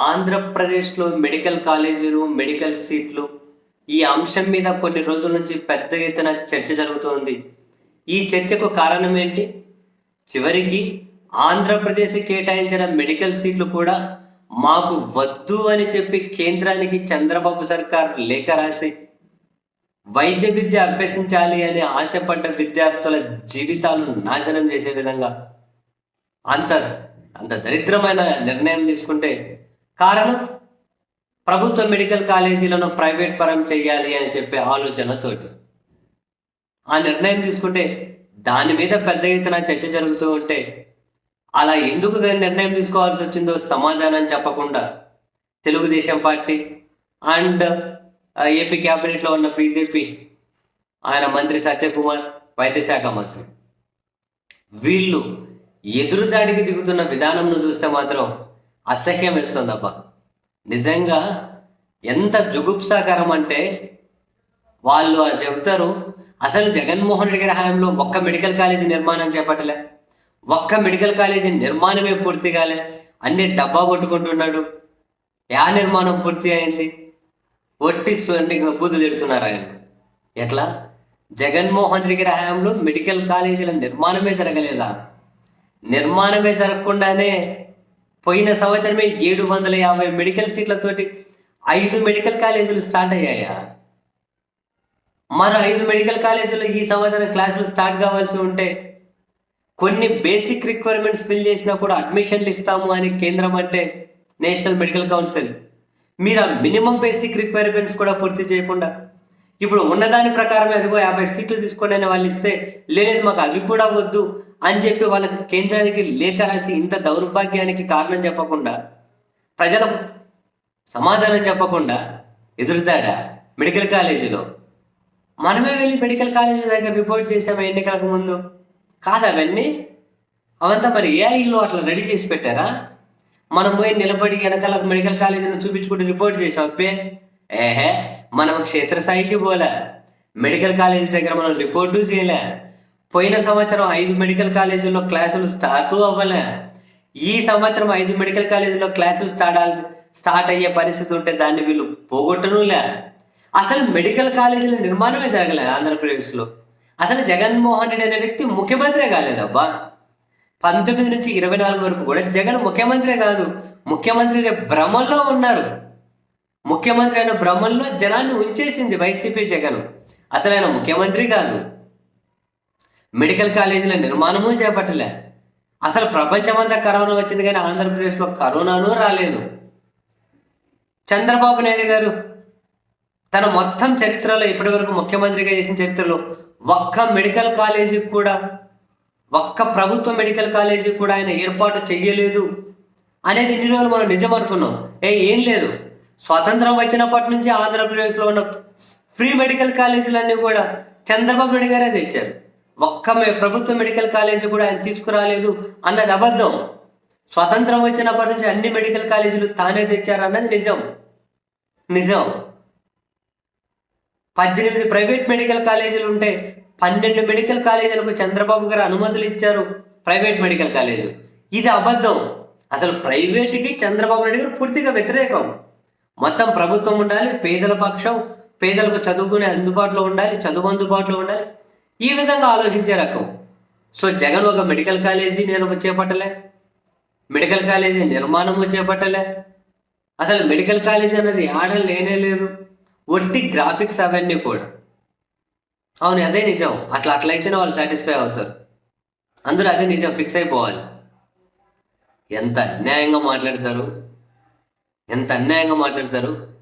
ఆంధ్రప్రదేశ్లో మెడికల్ కాలేజీలు మెడికల్ సీట్లు ఈ అంశం మీద కొన్ని రోజుల నుంచి పెద్ద ఎత్తున చర్చ జరుగుతోంది. ఈ చర్చకు కారణం ఏంటి? చివరికి ఆంధ్రప్రదేశ్ కేటాయించిన మెడికల్ సీట్లు కూడా మాకు వద్దు అని చెప్పి కేంద్రానికి చంద్రబాబు సర్కార్ లేఖ రాసి వైద్య విద్య అభ్యసించాలి అని ఆశపడ్డ విద్యార్థుల జీవితాలను నాశనం చేసే విధంగా అంత అంత దరిద్రమైన నిర్ణయం తీసుకుంటే కారణం? ప్రభుత్వ మెడికల్ కాలేజీలను ప్రైవేట్ పరం చేయాలి అని చెప్పే ఆలోచనతోటి. ఆ నిర్ణయం తీసుకుంటే దాని మీద పెద్ద ఎత్తున చర్చ జరుగుతూ ఉంటే అలా ఎందుకు నిర్ణయం తీసుకోవాల్సి వచ్చిందో సమాధానం చెప్పకుండా తెలుగుదేశం పార్టీ అండ్ ఏపీ క్యాబినెట్లో ఉన్న బీజేపీ ఆయన మంత్రి సత్యకుమార్ వైద్యశాఖ మంత్రి. వీళ్ళు ఎదురుదాడికి దిగుతున్న విధానంను చూస్తే మాత్రం అసహ్యం వేస్తుందబ్బా నిజంగా ఎంత జుగుప్సాకరం అంటే వాళ్ళు అది చెప్తారు అసలు జగన్మోహన్ రెడ్డి గారి హయాంలో ఒక్క మెడికల్ కాలేజీ నిర్మాణం చేపట్టలే. ఒక్క మెడికల్ కాలేజీ నిర్మాణమే పూర్తి కాలే. అన్ని డబ్బా కొట్టుకుంటున్నాడు. యా నిర్మాణం పూర్తి అయింది. ఒట్టి అన్ని బూతులు ఎడుతున్నారు ఆయన. ఎట్లా? జగన్మోహన్ రెడ్డి గారి హయాంలో మెడికల్ కాలేజీల నిర్మాణమే జరగలేదా? నిర్మాణమే జరగకుండానే పోయిన సంవత్సరమే ఏడు వందల యాభై మెడికల్ సీట్లతోటి ఐదు మెడికల్ కాలేజీలు స్టార్ట్ అయ్యాయా? మరో ఐదు మెడికల్ కాలేజీలు ఈ సంవత్సరం క్లాసులు స్టార్ట్ కావాల్సి ఉంటే కొన్ని బేసిక్ రిక్వైర్మెంట్స్ ఫిల్ చేసినా కూడా అడ్మిషన్లు ఇస్తాము అని కేంద్రం అంటే నేషనల్ మెడికల్ కౌన్సిల్. మీరు ఆ మినిమం బేసిక్ రిక్వైర్మెంట్స్ కూడా పూర్తి చేయకుండా ఇప్పుడు ఉన్నదాని ప్రకారం ఎదుగో యాభై సీట్లు తీసుకొని వాళ్ళు ఇస్తే లేదు మాకు అవి కూడా వద్దు అని చెప్పి వాళ్ళకి కేంద్రానికి లేఖ రాసి ఇంత దౌర్భాగ్యానికి కారణం చెప్పకుండా ప్రజల సమాధానం చెప్పకుండా ఎదురుదాడా మెడికల్ కాలేజీలో. మనమే వెళ్ళి మెడికల్ కాలేజీ దగ్గర రిపోర్ట్ చేసాము ఎన్నికలకు ముందు? కాదు అవన్నీ? అవంతా మరి ఏఐలో అట్లా రెడీ చేసి పెట్టారా? మనం పోయి నిలబడి వెనకాల మెడికల్ కాలేజీని చూపించుకుంటూ రిపోర్ట్ చేసాం అప్పే ఏహే! మనం క్షేత్రస్థాయికి పోలే. మెడికల్ కాలేజీ దగ్గర మనం రిపోర్టు చేయలే. పోయిన సంవత్సరం ఐదు మెడికల్ కాలేజీల్లో క్లాసులు స్టార్ట్ అవ్వలే. ఈ సంవత్సరం ఐదు మెడికల్ కాలేజీలో క్లాసులు స్టార్ట్ స్టార్ట్ అయ్యే పరిస్థితి ఉంటే దాన్ని వీళ్ళు పోగొట్టనులే. అసలు మెడికల్ కాలేజీల నిర్మాణమే జరగలే ఆంధ్రప్రదేశ్లో. అసలు జగన్మోహన్ రెడ్డి అనే వ్యక్తి ముఖ్యమంత్రే కాలేదబ్బా. పంతొమ్మిది నుంచి ఇరవై నాలుగు వరకు కూడా జగన్ ముఖ్యమంత్రి కాదు ముఖ్యమంత్రి అనే భ్రమల్లో ఉన్నారు. ముఖ్యమంత్రి అయిన భ్రమంలో జనాన్ని ఉంచేసింది వైసీపీ జగన్. అసలు ఆయన ముఖ్యమంత్రి కాదు. మెడికల్ కాలేజీల నిర్మాణము చేపట్టలే. అసలు ప్రపంచమంతా కరోనా వచ్చింది కానీ ఆంధ్రప్రదేశ్లో కరోనాను రాలేదు. చంద్రబాబు నాయుడు గారు తన మొత్తం చరిత్రలో ఇప్పటి వరకు ముఖ్యమంత్రిగా చేసిన చరిత్రలో ఒక్క మెడికల్ కాలేజీకి కూడా ఒక్క ప్రభుత్వ మెడికల్ కాలేజీకి కూడా ఆయన ఏర్పాటు చెయ్యలేదు అనేది ఇన్ని రోజులు మనం నిజం అనుకున్నాం. ఏ ఏం లేదు. స్వతంత్రం వచ్చినప్పటి నుంచి ఆంధ్రప్రదేశ్లో ఉన్న ఫ్రీ మెడికల్ కాలేజీలన్నీ కూడా చంద్రబాబు నాయుడు గారే తెచ్చారు. ఒక్క ప్రభుత్వ మెడికల్ కాలేజీ కూడా ఆయన తీసుకురాలేదు అన్నది అబద్ధం. స్వతంత్రం వచ్చినప్పటి నుంచి అన్ని మెడికల్ కాలేజీలు తానే తెచ్చారు అన్నది నిజం. నిజం. పద్దెనిమిది ప్రైవేట్ మెడికల్ కాలేజీలు ఉంటే పన్నెండు మెడికల్ కాలేజీలకు చంద్రబాబు గారు అనుమతులు ఇచ్చారు ప్రైవేట్ మెడికల్ కాలేజీ. ఇది అబద్ధం. అసలు ప్రైవేట్కి చంద్రబాబు నాయుడు గారు పూర్తిగా వ్యతిరేకం. మొత్తం ప్రభుత్వం ఉండాలి పేదల పక్షం పేదలకు చదువుకునే అందుబాటులో ఉండాలి చదువు అందుబాటులో ఉండాలి ఈ విధంగా ఆలోచించే రకం. సో జగన్ ఒక మెడికల్ కాలేజీ నేను చేపట్టలే. మెడికల్ కాలేజీ నిర్మాణము చేపట్టలే. అసలు మెడికల్ కాలేజ్ అనేది ఆడ లేనే లేదు. ఒట్టి గ్రాఫిక్స్ అవన్నీ కూడా. అవును అదే నిజం. అట్లా అట్లయితేనే వాళ్ళు సాటిస్ఫై అవుతారు. అందరూ అదే నిజం ఫిక్స్ అయిపోవాలి. ఎంత అన్యాయంగా మాట్లాడతారు. ఎంత అన్యాయంగా మాట్లాడతారు.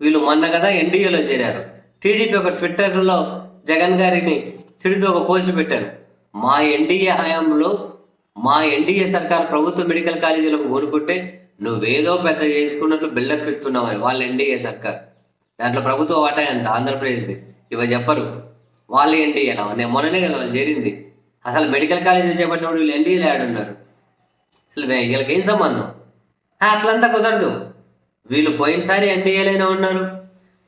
వీళ్ళు మొన్న కదా ఎన్డీఏలో చేరారు. టీడీపీ ఒక ట్విట్టర్లో జగన్ గారిని తిరిగి ఒక పోస్ట్ పెట్టారు మా ఎన్డీఏ హయాంలో మా ఎన్డీఏ సర్కార్ ప్రభుత్వ మెడికల్ కాలేజీలకు కోరుకుంటే నువ్వేదో పెద్ద చేసుకున్నట్లు బిల్డప్ ఇస్తున్నావు వాళ్ళ ఎన్డీఏ సర్కార్. దాంట్లో ప్రభుత్వ వాటా ఎంత? ఆంధ్రప్రదేశ్ది. ఇవ చెప్పరు. వాళ్ళు ఎన్డీఏ నేను మొన్ననే కదా వాళ్ళు చేరింది. అసలు మెడికల్ కాలేజీలు చేపట్టినప్పుడు వీళ్ళు ఎన్డీఏలు ఆడున్నారు అసలు వీళ్ళకి ఏం సంబంధం? అట్లంతా కుదరదు. వీళ్ళు పోయినసారి ఎన్డీఏలైనా ఉన్నారు.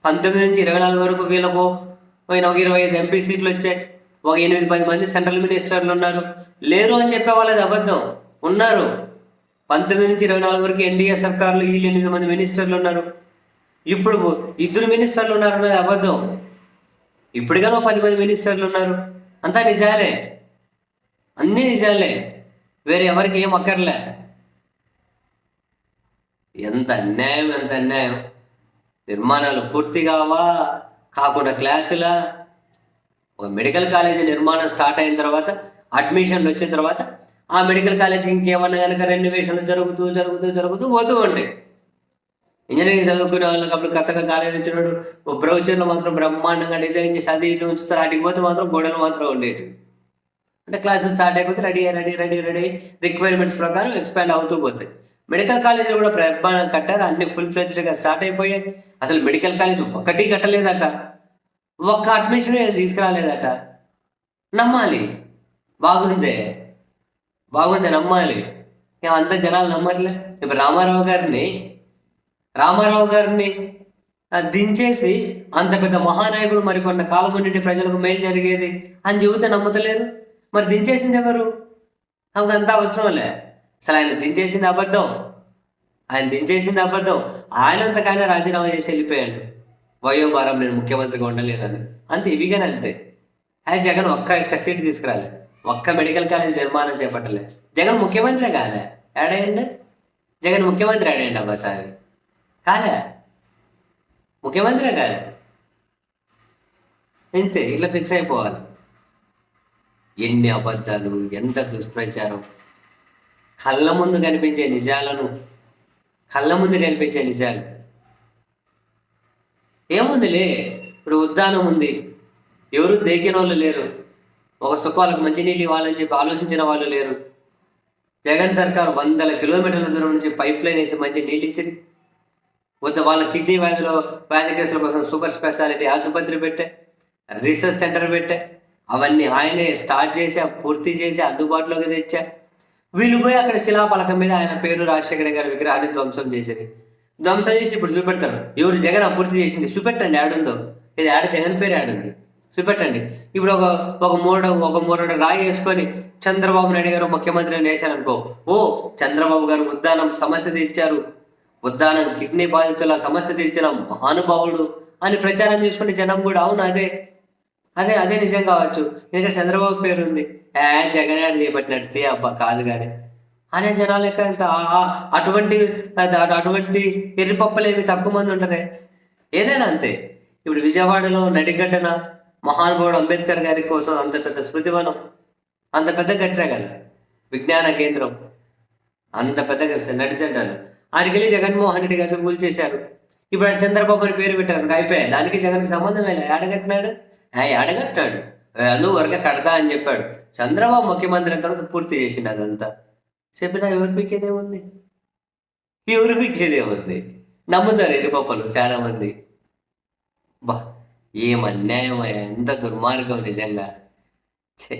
పంతొమ్మిది నుంచి ఇరవై నాలుగు వరకు వీళ్ళకు పోయిన ఒక ఇరవై ఐదు ఎంపీ సీట్లు వచ్చాయి. ఒక ఎనిమిది పది మంది సెంట్రల్ మినిస్టర్లు ఉన్నారు. లేరు అని చెప్పే వాళ్ళది అబద్ధం. ఉన్నారు. పంతొమ్మిది నుంచి ఇరవై నాలుగు వరకు ఎన్డీఏ సర్కారులు వీళ్ళు ఎనిమిది మంది మినిస్టర్లు ఉన్నారు. ఇప్పుడు ఇద్దరు మినిస్టర్లు ఉన్నారు అన్నది అబద్ధం. ఇప్పటికైనా పది మంది మినిస్టర్లు ఉన్నారు. అంతా నిజాలే. అన్నీ నిజాలే. వేరే ఎవరికి ఏం అక్కర్లే. ఎంత అన్యాయం ఎంత అన్యాయం. నిర్మాణాలు పూర్తి కావా? కాకుండా క్లాసులా? ఒక మెడికల్ కాలేజీ నిర్మాణం స్టార్ట్ అయిన తర్వాత అడ్మిషన్లు వచ్చిన తర్వాత ఆ మెడికల్ కాలేజీకి ఇంకేమన్నా కనుక రెన్యువేషన్లు జరుగుతూ జరుగుతూ జరుగుతూ పోతూ ఉంటాయి ఇంజనీరింగ్ చదువుకునే వాళ్ళకి అప్పుడు కొత్తగా కాలేజ్ వచ్చినప్పుడు బ్రౌచర్లో మాత్రం బ్రహ్మాండంగా డిజైన్ చేసి అది ఇది ఉంచుతారు వాటికి పోతే మాత్రం గోడలు మాత్రం ఉండేవి అంటే క్లాసెస్ స్టార్ట్ అయిపోతే ready ready ready ready requirements ప్రకారం ఎక్స్పాండ్ అవుతూ పోతాయి. మెడికల్ కాలేజీలు కూడా బ్రహ్మాండం కట్టారు అన్ని ఫుల్ ఫ్లెజ్డ్గా స్టార్ట్ అయిపోయాయి. అసలు మెడికల్ కాలేజ్ ఒకటి కట్టలేదట. ఒక్క అడ్మిషన్ తీసుకురాలేదట. నమ్మాలి. బాగుందే. బాగుంది నమ్మాలి. అంత జనాలు నమ్మట్లే. ఇప్పుడు రామారావు గారిని రామారావు గారిని దించేసి అంత పెద్ద మహానాయకుడు మరి కొంత కాలం నుండి ప్రజలకు మేలు జరిగేది అని చెబితే నమ్ముతలేరు. మరి దించేసింది ఎవరు? ఆమెకు అంత అవసరం లే. అసలు ఆయన దించేసింది అబద్ధం. ఆయన దించేసింది అబద్ధం. ఆయనంతకైనా రాజీనామా చేసి వెళ్ళిపోయాడు. వయోభారం నేను ముఖ్యమంత్రిగా ఉండలేనని అంతే ఇవిగానే అంతే. ఆయన జగన్ ఒక్క ఒక్క సీట్ తీసుకురాలే. ఒక్క మెడికల్ కాలేజ్ నిర్మాణం చేపట్టలే. జగన్ ముఖ్యమంత్రి కాలే. ఏడేయండి జగన్ ముఖ్యమంత్రి ఆడేయండి అబ్బా కాలే. ముఖ్యమంత్రి కాలే. ఇంతే ఇట్లా ఫిక్స్ అయిపోవాలి. ఎన్ని అబద్ధాలు ఎంత దుష్ప్రచారం. కళ్ళ ముందు కనిపించే నిజాలను కళ్ళ ముందు కనిపించే నిజాలు. ఏముందిలే ఇప్పుడు ఉద్దానం ఉంది. ఎవరు దేగిన వాళ్ళు లేరు. ఒక సుఖాలకు మంచినీళ్ళు ఇవ్వాలని చెప్పి ఆలోచించిన వాళ్ళు లేరు. జగన్ సర్కార్ వందల కిలోమీటర్ల దూరం నుంచి పైప్ లైన్ వేసి మంచి నీళ్ళు ఇచ్చింది. వద్ద వాళ్ళ కిడ్నీ వ్యాధిలో వ్యాధి కేసుల కోసం సూపర్ స్పెషాలిటీ ఆసుపత్రి పెట్టే రీసెర్చ్ సెంటర్ పెట్టే. అవన్నీ ఆయనే స్టార్ట్ చేసి పూర్తి చేసి అందుబాటులోకి తెచ్చా. వీళ్ళు పోయి అక్కడ శిలాపలకం మీద ఆయన పేరు రాజశేఖర గారి విగ్రహాన్ని ధ్వంసం చేసేది ధ్వంసం చేసి ఇప్పుడు చూపెడతారు. ఎవరు జగన్ అభివృద్ధి చేసింది? చూపెట్టండి ఆడుందో ఇది ఆడ జగన్ పేరు ఆడుంది చూపెట్టండి. ఇప్పుడు ఒక ఒక మూడు ఒక మూడు రాయి వేసుకొని చంద్రబాబు నాయుడు గారు ముఖ్యమంత్రి వేశారనుకో ఓ చంద్రబాబు గారు ఉద్దానం సమస్య తీర్చారు. ఉద్దానం కిడ్నీ బాధితుల సమస్య తీర్చిన మహానుభావుడు అని ప్రచారం చేసుకుంటే జనం కూడా అవును అదే. అదే అదే నిజం కావచ్చు. ఎందుకంటే చంద్రబాబు పేరు ఉంది. ఏ జగన్ ఆడి చేపట్టినట్టు అబ్బా కాదు కానీ. అనే జనాలు ఎక్కడ అటువంటి అటువంటి ఎర్రిపప్పలేమి తక్కువ మంది ఉంటారే ఏదైనా అంతే. ఇప్పుడు విజయవాడలో నడిగడ్డన మహానుభావుడు అంబేద్కర్ గారి కోసం అంత పెద్ద స్మృతివనం అంత పెద్ద కట్టిరా కదా. విజ్ఞాన కేంద్రం. అంత పెద్ద నటి సెంటర్లు ఆడికెళ్ళి జగన్మోహన్ రెడ్డి గారికి కూల్ చేశారు ఇప్పుడు చంద్రబాబుని చంద్రబాబు అని పేరు పెట్టారు. అయిపోయాయి. దానికి జగన్కి సంబంధం లేదు. ఆడగట్టినాడు ఆడగట్టాడు నువ్వు వరకే కడతా అని చెప్పాడు. చంద్రబాబు ముఖ్యమంత్రి అయిన తర్వాత పూర్తి చేసిండు అదంతా. చెప్పినా ఎవరు పీకేదేముంది ఎవరు పీకేదేముంది నమ్ముతారు ఎరుపప్పలు చాలా మంది బా ఏం అన్యాయం ఎంత దుర్మార్గం నిజంగా. చే